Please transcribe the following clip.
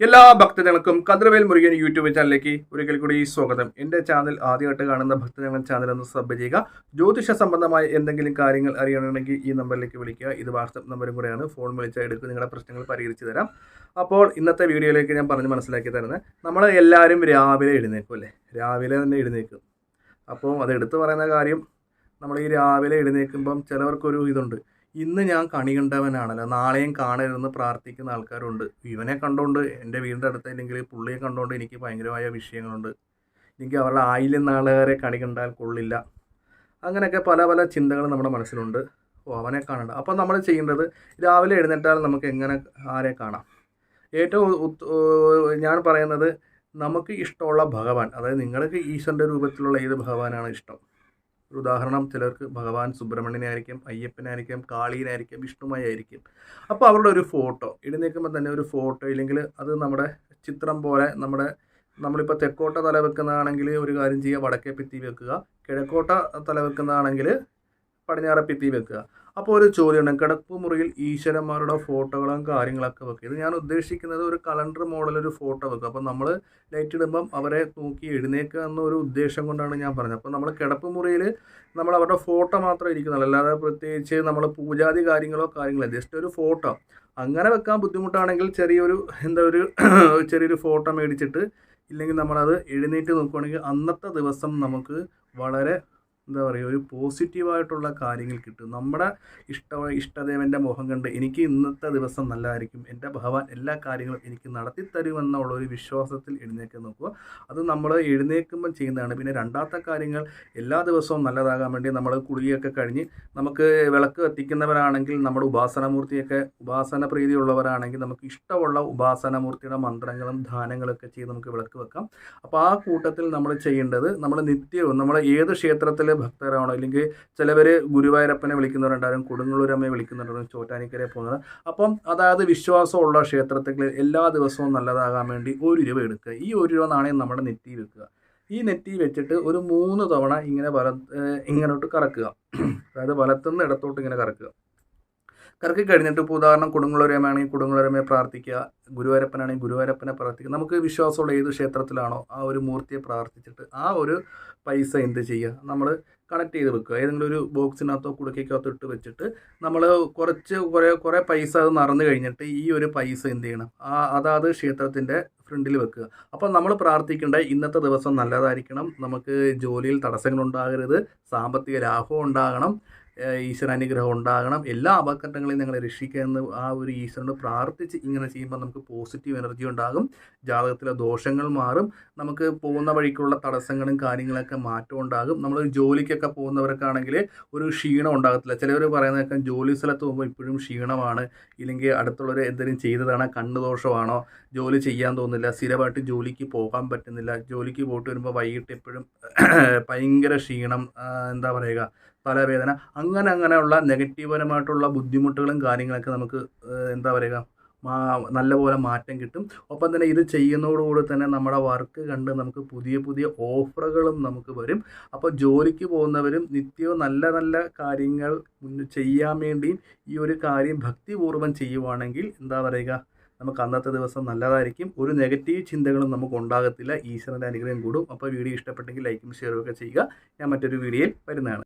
എല്ലാ ഭക്തജനങ്ങൾക്കും കതിർവേൽ മുരുകൻ യൂട്യൂബ് ചാനലിലേക്ക് ഒരിക്കൽ കൂടി സ്വാഗതം. എന്റെ ചാനൽ ആദ്യമായിട്ട് കാണുന്ന ഭക്തജനങ്ങൾ ചാനൽ ഒന്ന് സബ് ചെയ്യുക. ജ്യോതിഷ സംബന്ധമായ എന്തെങ്കിലും കാര്യങ്ങൾ അറിയണമെങ്കിൽ ഈ നമ്പറിലേക്ക് വിളിക്കുക. ഇത് വാട്സപ്പ് നമ്പറും കൂടെയാണ്. ഫോൺ വിളിച്ചാൽ എടുക്കുക നിങ്ങളുടെ പ്രശ്നങ്ങൾ പരിഹരിച്ചു തരാം. അപ്പോൾ ഇന്നത്തെ വീഡിയോയിലേക്ക് ഞാൻ പറഞ്ഞ് മനസ്സിലാക്കി തരുന്നത്. നമ്മൾ എല്ലാവരും രാവിലെ എഴുന്നേക്കും അല്ലേ? രാവിലെ തന്നെ എഴുന്നേക്കും. അപ്പോൾ അത് എടുത്തു പറയുന്ന കാര്യം നമ്മൾ ഈ രാവിലെ എഴുന്നേൽക്കുമ്പം ചിലവർക്കൊരു ഇതുണ്ട്. ഇന്ന് ഞാൻ കണി കണ്ടവനാണല്ലോ. നാളെയും കാണരുതെന്ന് പ്രാർത്ഥിക്കുന്ന ആൾക്കാരുണ്ട്. ഇവനെ കണ്ടുകൊണ്ട് എന്റെ വീടിന്റെ അടുത്ത് അല്ലെങ്കിൽ പുള്ളിയെ കണ്ടുകൊണ്ട് എനിക്ക് ഭയങ്കരമായ വിഷയങ്ങളുണ്ട്. എനിക്ക് അവരുടെ ആയിരം നാളുകാരെ കണി കണ്ടാൽ കൊള്ളില്ല. അങ്ങനെയൊക്കെ പല പല ചിന്തകൾ നമ്മുടെ മനസ്സിലുണ്ട്. ഓ അവനെ കാണണ്ട. അപ്പം നമ്മൾ ചെയ്യേണ്ടത് രാവിലെ എഴുന്നേറ്റാൽ നമുക്ക് എങ്ങനെ ആരെ കാണാം? ഏറ്റവും ഞാൻ പറയുന്നത് നമുക്ക് ഇഷ്ടമുള്ള ഭഗവാൻ അതായത് നിങ്ങൾക്ക് ഈശ്വരന്റെ രൂപത്തിലുള്ള ഏത് ഭഗവാനാണ് ഇഷ്ടം? ഒരു ഉദാഹരണം ചിലർക്ക് ഭഗവാൻ സുബ്രഹ്മണ്യനായിരിക്കും അയ്യപ്പനായിരിക്കും കാളീനായിരിക്കും വിഷ്ണുമായിരിക്കും അപ്പോൾ അവരുടെ ഒരു ഫോട്ടോ എഴുന്നേൽക്കുമ്പോൾ തന്നെ ഒരു ഫോട്ടോ ഇല്ലെങ്കിൽ അത് നമ്മുടെ ചിത്രം പോലെ നമ്മുടെ നമ്മളിപ്പോൾ തെക്കോട്ട തല വെക്കുന്നതാണെങ്കിൽ ഒരു കാര്യം ചെയ്യുക വടക്കേ പിത്തി വെക്കുക കിഴക്കോട്ട തല വെക്കുന്നതാണെങ്കിൽ പടിഞ്ഞാറെ പിത്തി വെക്കുക. അപ്പോൾ ഒരു ചോദ്യമുണ്ട്. കിടപ്പ് മുറിയിൽ ഈശ്വരന്മാരുടെ ഫോട്ടോകളും കാര്യങ്ങളൊക്കെ വെക്കുക ഇത് ഞാൻ ഉദ്ദേശിക്കുന്നത് ഒരു കലണ്ടർ മോഡൽ ഒരു ഫോട്ടോ വെക്കുക അപ്പോൾ നമ്മൾ ലൈറ്റ് ഇടുമ്പം അവരെ നോക്കി എഴുന്നേക്കുക എന്നൊരു ഉദ്ദേശം കൊണ്ടാണ് ഞാൻ പറഞ്ഞത്. അപ്പോൾ നമ്മൾ കിടപ്പ് മുറിയിൽ നമ്മൾ അവരുടെ ഫോട്ടോ മാത്രം ഇരിക്കുന്നുള്ളൂ അല്ലാതെ പ്രത്യേകിച്ച് നമ്മൾ പൂജാതി കാര്യങ്ങളോ കാര്യങ്ങളോ ജസ്റ്റ് ഒരു ഫോട്ടോ അങ്ങനെ വെക്കാൻ ബുദ്ധിമുട്ടാണെങ്കിൽ ചെറിയൊരു എന്താ ഒരു ചെറിയൊരു ഫോട്ടോ മേടിച്ചിട്ട് ഇല്ലെങ്കിൽ നമ്മളത് എഴുന്നേറ്റ് നോക്കുകയാണെങ്കിൽ അന്നത്തെ ദിവസം നമുക്ക് വളരെ എന്താ പറയുക ഒരു പോസിറ്റീവായിട്ടുള്ള കാര്യങ്ങൾ കിട്ടും. നമ്മുടെ ഇഷ്ട ഇഷ്ടദേവന്റെ മുഖം കണ്ട് എനിക്ക് ഇന്നത്തെ ദിവസം നല്ലതായിരിക്കും. എന്റെ ഭഗവാൻ എല്ലാ കാര്യങ്ങളും എനിക്ക് നടത്തി തരുമെന്നുള്ള ഒരു വിശ്വാസത്തിൽ എഴുന്നേക്കാൻ നോക്കുക. അത് നമ്മൾ എഴുന്നേൽക്കുമ്പം ചെയ്യുന്നതാണ്. പിന്നെ രണ്ടാമത്തെ കാര്യങ്ങൾ എല്ലാ ദിവസവും നല്ലതാകാൻ വേണ്ടി നമ്മൾ കുളിയൊക്കെ കഴിഞ്ഞ് നമുക്ക് വിളക്ക് കത്തിക്കുന്നവരാണെങ്കിൽ നമ്മുടെ ഉപാസനമൂർത്തിയൊക്കെ ഉപാസന പ്രീതിയുള്ളവരാണെങ്കിൽ നമുക്ക് ഇഷ്ടമുള്ള ഉപാസനമൂർത്തിയുടെ മന്ത്രങ്ങളും ധാനങ്ങളൊക്കെ ചെയ്ത് നമുക്ക് വിളക്ക് വെക്കാം. അപ്പോൾ ആ കൂട്ടത്തിൽ നമ്മൾ ചെയ്യേണ്ടത് നമ്മൾ നിത്യവും നമ്മൾ ഏത് ക്ഷേത്രത്തിലെ ഭക്തരാണോ? അല്ലെങ്കിൽ ചിലവർ ഗുരുവായൂരപ്പനെ വിളിക്കുന്നവരുണ്ടാവും കൊടുങ്ങല്ലൂരമ്മയെ വിളിക്കുന്നവരുണ്ടാകും ചോറ്റാനിക്കരെ പോകുന്നത് അപ്പം അതായത് വിശ്വാസമുള്ള ക്ഷേത്രത്തിൽ എല്ലാ ദിവസവും നല്ലതാകാൻ വേണ്ടി ഒരു രൂപ എടുക്കുക. ഈ ഒരു രൂപ നാണയം നമ്മുടെ നെറ്റി വെക്കുക. ഈ നെറ്റി വെച്ചിട്ട് ഒരു മൂന്ന് തവണ ഇങ്ങനെ വല ഇങ്ങനോട്ട് കറക്കുക. അതായത് വലത്തുനിന്ന് ഇടത്തോട്ട് ഇങ്ങനെ കറക്കുക. കറക്കി കഴിഞ്ഞിട്ട് ഇപ്പോൾ ഉദാഹരണം കൊടുങ്ങല്ലൂരമ്മയാണെങ്കിൽ കൊടുങ്ങല്ലൂരമ്മയെ പ്രാർത്ഥിക്കുക ഗുരുവായൂരപ്പനാണെങ്കിൽ ഗുരുവായൂരപ്പനെ പ്രാർത്ഥിക്കുക. നമുക്ക് വിശ്വാസമുള്ള ഏത് ക്ഷേത്രത്തിലാണോ ആ ഒരു മൂർത്തിയെ പ്രാർത്ഥിച്ചിട്ട് ആ ഒരു പൈസ എന്ത് ചെയ്യുക? നമ്മൾ കണക്ട് ചെയ്ത് വെക്കുക. ഏതെങ്കിലും ഒരു ബോക്സിനകത്തോ കുടുക്കയ്ക്കകത്തോ ഇട്ട് വെച്ചിട്ട് നമ്മൾ കുറച്ച് കുറേ കുറേ പൈസ അത് നിറഞ്ഞു കഴിഞ്ഞിട്ട് ഈ ഒരു പൈസ എന്ത് ചെയ്യണം? ആ അതാത് ക്ഷേത്രത്തിന്റെ ഫ്രണ്ടിൽ വെക്കുക. അപ്പോൾ നമ്മൾ പ്രാർത്ഥിക്കേണ്ട ഇന്നത്തെ ദിവസം നല്ലതായിരിക്കണം. നമുക്ക് ജോലിയിൽ തടസ്സങ്ങൾ ഉണ്ടാകരുത് സാമ്പത്തിക ലാഭം ഉണ്ടാകണം. ഈശ്വരാനുഗ്രഹം ഉണ്ടാകണം. എല്ലാ അപകടങ്ങളെയും ഞങ്ങളെ രക്ഷിക്കുക എന്ന് ആ ഒരു ഈശ്വരനോട് പ്രാർത്ഥിച്ച് ഇങ്ങനെ ചെയ്യുമ്പോൾ നമുക്ക് പോസിറ്റീവ് എനർജി ഉണ്ടാകും. ജാതകത്തിലെ ദോഷങ്ങൾ മാറും. നമുക്ക് പോകുന്ന വഴിക്കുള്ള തടസ്സങ്ങളും കാര്യങ്ങളൊക്കെ മാറ്റം ഉണ്ടാകും. നമ്മൾ ജോലിക്കൊക്കെ പോകുന്നവർക്കാണെങ്കിൽ ഒരു ക്ഷീണം ഉണ്ടാകത്തില്ല. ചിലവർ പറയുന്നതൊക്കെ ജോലി സ്ഥലത്ത് പോകുമ്പോൾ ഇപ്പോഴും ക്ഷീണമാണ്. ഇല്ലെങ്കിൽ അടുത്തുള്ളവർ എന്തെങ്കിലും ചെയ്തതാണ് കണ്ണു ദോഷമാണോ ജോലി ചെയ്യാൻ തോന്നുന്നില്ല സ്ഥിരമായിട്ട് ജോലിക്ക് പോകാൻ പറ്റുന്നില്ല ജോലിക്ക് പോയിട്ട് വരുമ്പോൾ വൈകിട്ട് എപ്പോഴും ഭയങ്കര ക്ഷീണം എന്താ പറയുക തലവേദന അങ്ങനെ അങ്ങനെയുള്ള നെഗറ്റീവപരമായിട്ടുള്ള ബുദ്ധിമുട്ടുകളും കാര്യങ്ങളൊക്കെ നമുക്ക് എന്താ പറയുക നല്ലപോലെ മാറ്റം കിട്ടും. ഒപ്പം തന്നെ ഇത് ചെയ്യുന്നതോടുകൂടി തന്നെ നമ്മുടെ വർക്ക് കണ്ട് നമുക്ക് പുതിയ പുതിയ ഓഫറുകളും നമുക്ക് വരും. അപ്പോൾ ജോലിക്ക് പോകുന്നവരും നിത്യവും നല്ല നല്ല കാര്യങ്ങൾ ചെയ്യാൻ വേണ്ടി ഈ ഒരു കാര്യം ഭക്തിപൂർവം ചെയ്യുവാണെങ്കിൽ എന്താ പറയുക നമുക്ക് അന്നത്തെ ദിവസം നല്ലതായിരിക്കും. ഒരു നെഗറ്റീവ് ചിന്തകളും നമുക്ക് ഉണ്ടാകത്തില്ല. ഈശ്വരന്റെ അനുഗ്രഹം കൂടും. അപ്പോൾ വീഡിയോ ഇഷ്ടപ്പെട്ടെങ്കിൽ ലൈക്കും ഷെയറും ഒക്കെ ചെയ്യുക. ഞാൻ മറ്റൊരു വീഡിയോയിൽ വരുന്നതാണ്.